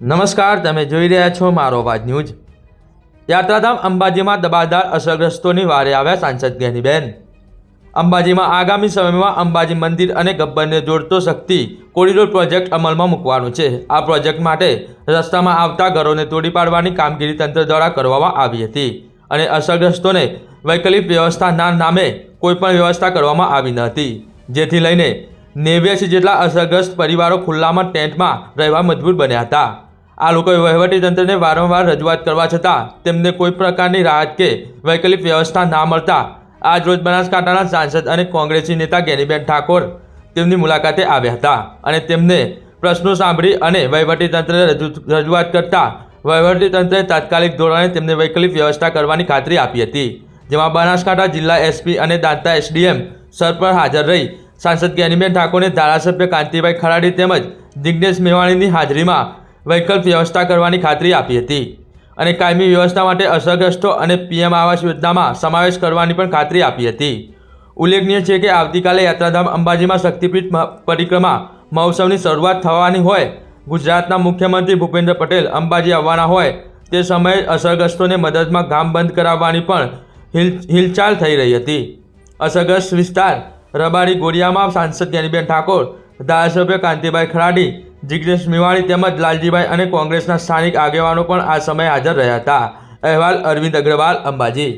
નમસ્કાર, તમે જોઈ રહ્યા છો મારો અવાજ ન્યૂઝ. યાત્રાધામ અંબાજીમાં દબાદાર અસરગ્રસ્તોની વારે આવ્યા સાંસદ ગેનીબેન. અંબાજીમાં આગામી સમયમાં અંબાજી મંદિર અને ગબ્બરને જોડતો શક્તિ કોરિડોર પ્રોજેક્ટ અમલમાં મૂકવાનો છે. આ પ્રોજેક્ટ માટે રસ્તામાં આવતા ઘરોને તોડી પાડવાની કામગીરી તંત્ર દ્વારા કરવામાં આવી હતી અને અસરગ્રસ્તોને વૈકલ્પિક વ્યવસ્થાના નામે કોઈપણ વ્યવસ્થા કરવામાં આવી ન હતી. જેથી લઈને નેવ્યાસી જેટલા અસરગ્રસ્ત પરિવારો ખુલ્લામાં ટેન્ટમાં રહેવા મજબૂર બન્યા હતા. આ લોકોએ વહીવટીતંત્રને વારંવાર રજૂઆત કરવા છતાં તેમને કોઈ પ્રકારની રાહત કે વૈકલ્પિક વ્યવસ્થા ના મળતા આજ રોજ બનાસકાંઠાના સાંસદ અને કોંગ્રેસી નેતા ગેનીબેન ઠાકોર તેમની મુલાકાતે આવ્યા હતા અને તેમને પ્રશ્નો સાંભળી અને વહીવટીતંત્રને રજૂ- રજૂઆત કરતા વહીવટીતંત્રે તાત્કાલિક ધોરણે તેમને વૈકલ્પિક વ્યવસ્થા કરવાની ખાતરી આપી હતી. જેમાં બનાસકાંઠા જિલ્લા એસપી અને દાંતા એસડીએમ સર પર હાજર રહી સાંસદ જ્ઞાનીબેન ઠાકોરને ધારાસભ્ય કાંતિભાઈ ખરાડી તેમજ દિગ્નેશ મેવાણીની હાજરીમાં વૈકલ્પ વ્યવસ્થા કરવાની ખાતરી આપી હતી. અને કાયમી વ્યવસ્થા માટે અસરગ્રસ્તો અને પીએમ આવાસ યોજનામાં સમાવેશ કરવાની પણ ખાતરી આપી હતી. ઉલ્લેખનીય છે કે આવતીકાલે યાત્રાધામ અંબાજીમાં શક્તિપીઠ પરિક્રમા મહોત્સવની શરૂઆત થવાની હોય, ગુજરાતના મુખ્યમંત્રી ભૂપેન્દ્ર પટેલ અંબાજી આવવાના હોય, તે સમયે અસરગ્રસ્તોને મદદમાં ગામ બંધ કરાવવાની પણ હિલ, હિલચાલ થઈ રહી હતી. અસરગ્રસ્ત વિસ્તાર રબારી ગોરિયામાં સાંસદ જ્ઞાનીબેન ઠાકોર, ધારાસભ્ય કાંતિભાઈ ખરાડી જિગ્નેશ મેવાણી તેમજ લાલજીભાઈ અને કોંગ્રેસના સ્થાનિક આગેવાનો પણ આ સમયે હાજર રહ્યા હતા. અહેવાલ અરવિંદ અગ્રવાલ અંબાજી.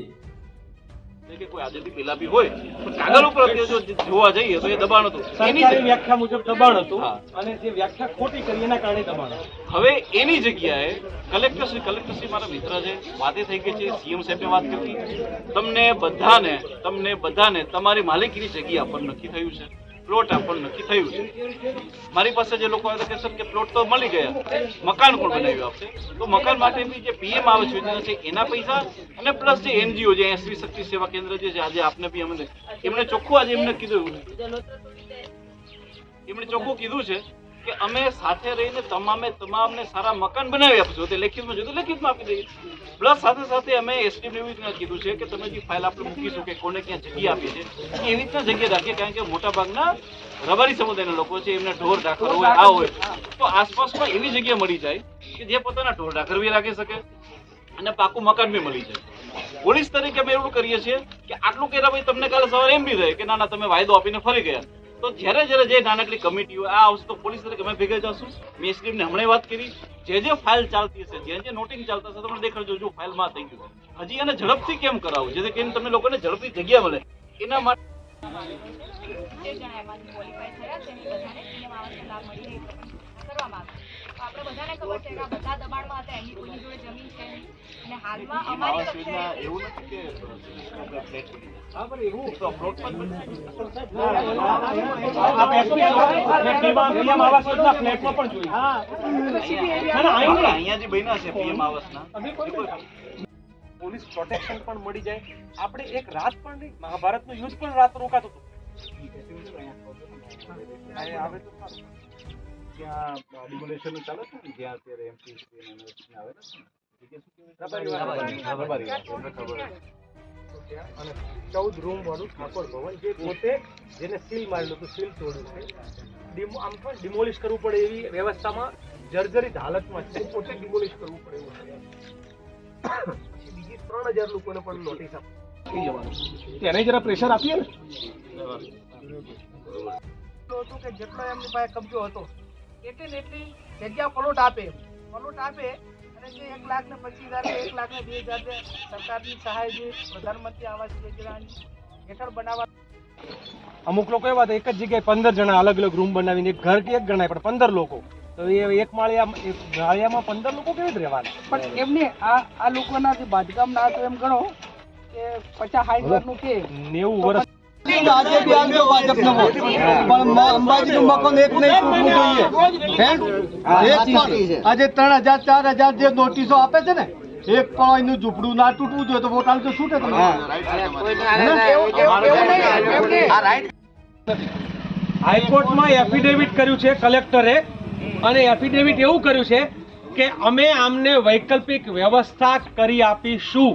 કોઈ પેલા હોય પણ કાગળ ઉપર જો જોવા જઈએ તો એ દબાણ હતું. એની વ્યાખ્યા મુજબ દબાણ હતું અને જે વ્યાખ્યા ખોટી કરી એના કારણે દબાણ હવે એની જગ્યાએ કલેક્ટરશ્રી કલેક્ટરશ્રી મારા મિત્ર છે વાતે થઈ ગઈ છે સીએમ સાહેબે વાત કરી. તમને બધાને તમને બધાને તમારી માલિકીની જગ્યા પર નક્કી થયું છે. પ્લોટ આપણને નક્કી થયું છે. મારી પાસે જે લોકો આવે કહેશે કે પ્લોટ તો મળી ગયા, મકાન પણ બનાવ્યું આપશે. તો મકાન માટેની જે પીએમ આવાસ યોજના છે એના પૈસા અને પ્લસ જે એનજીઓ જે એસવી શક્તિ સેવા કેન્દ્ર જે છે, આજે આપને બી અમને, એમણે ચોખ્ખું આજે એમને કીધું. એમણે ચોખ્ખું કીધું છે કે અમે સાથે રહીને તમામે તમામને સારા મકાન બનાવી આપીશું. તે લેખિતમાં જોયું લેખિતમાં આપી દઈએ. પ્લસ સાથે સાથે અમે એસડીએમ એવી રીતના કીધું છે કે તમે જે ફાઇલ આપણે મૂકીશું કે કોને ક્યાં જગ્યા આપી છે એવી રીતના જગ્યા રાખીએ કારણ કે મોટા ભાગના રબારી સમુદાયના લોકો છે, એમને ઢોર, ઢાકર હોય, આ હોય. તો આસપાસમાં એવી જગ્યા મળી જાય કે જે પોતાના ઢોર, ઢાકર બી રાખી શકે અને પાકું મકાન બી મળી જાય. પોલીસ તરીકે અમે એવું કરીએ છીએ કે આટલું કર્યા ભાઈ તમને કાલે સવારે એમ બી રહે કે ના ના, તમે વાયદો આપીને ફરી ગયા. તો જ્યારે જ્યારે જે નાનકડી કમિટી હોય, આ આવશે તો પોલીસ તરીકે અમે ભેગા જશું. મેં એસડીએમને હમણાં વાત કરી. જે જે ફાઇલ ચાલતી હશે જે જે નોટિંગ ચાલતા હશે, તમને દેખાડજો, જો ફાઇલમાં થઈ ગયું હજી એને ઝડપથી કેમ કરાવવું? જેથી કરીને તમને લોકોને ઝડપથી જગ્યા મળે. એના માટે આપણે બધાને ખબર છે કે બધા દબાણમાં હતા, એમની કોઈની જોડે જમીન છે નહીં અને હાલમાં અમારી કક્ષાએ એવું નથી કે ના, ના, પોલીસ પ્રોટેક્શન પણ મળી જાય આપણે એક રાત પણ નહીં મહાભારતનું યુદ્ધ પણ રાત રોકાતું હતું ડિમોલેશન ચાલે છે ને જ્યાં અત્યારે એમપી આવે છે ચૌદ રૂમ વાળું ઠાકોર ભવન જે પોતે જેને સીલ મારેલું હતું સીલ તોડ્યું છે આમ પણ ડિમોલિશ કરવું પડે એવી વ્યવસ્થામાં જર્જરિત હાલતમાં છે પોતે ડિમોલિશ કરવું પડે એવું બીજી ત્રણ હજાર લોકોને પણ નોટિસ આપી એને જરા પ્રેશર આપીએ ને? હતું કે જેટલો એમની પાસે કબજો હતો, એટલી એટલી જગ્યા પલોટ આપે. પલોટ આપે એક લાખ ને પચીસ હજાર એક લાખ ને બે હજાર સરકારની સહાય જે પ્રધાનમંત્રી આવાસ યોજનાની હેઠળ બનાવવા અમુક લોકો એવા એક જ જગ્યાએ પંદર જણા અલગ અલગ રૂમ બનાવીને એક ઘર કે એક ગણાય પણ પંદર લોકો. તો એ એક માળિયા એક માળિયામાં પંદર લોકો કેવી રીતે રહેવાના? પણ એમને આ આ લોકોના જે બાંધકામ ના તો એમ ગણો કે પચાસ સાઠ વર્ષનું કે. નેવું વર્ષ આજે બી આવ્યો ભાજપનો વોટ. પણ અંબાજીનું મકાન એક નહીં તૂટવું જોઈએ. બેન, એક પણ. આજે ત્રણ હજાર ચાર હજાર જે નોટિસો આપે છે ને એક પણ એનું ઝૂંપડું ના તૂટવું જોઈએ તો વોટ તો છૂટે તમે હાઈકોર્ટમાં એફિડેવિટ કર્યું છે કલેક્ટરે અને એફિડેવિટ એવું કર્યું છે કે અમે આમને વૈકલ્પિક વ્યવસ્થા કરી આપીશું.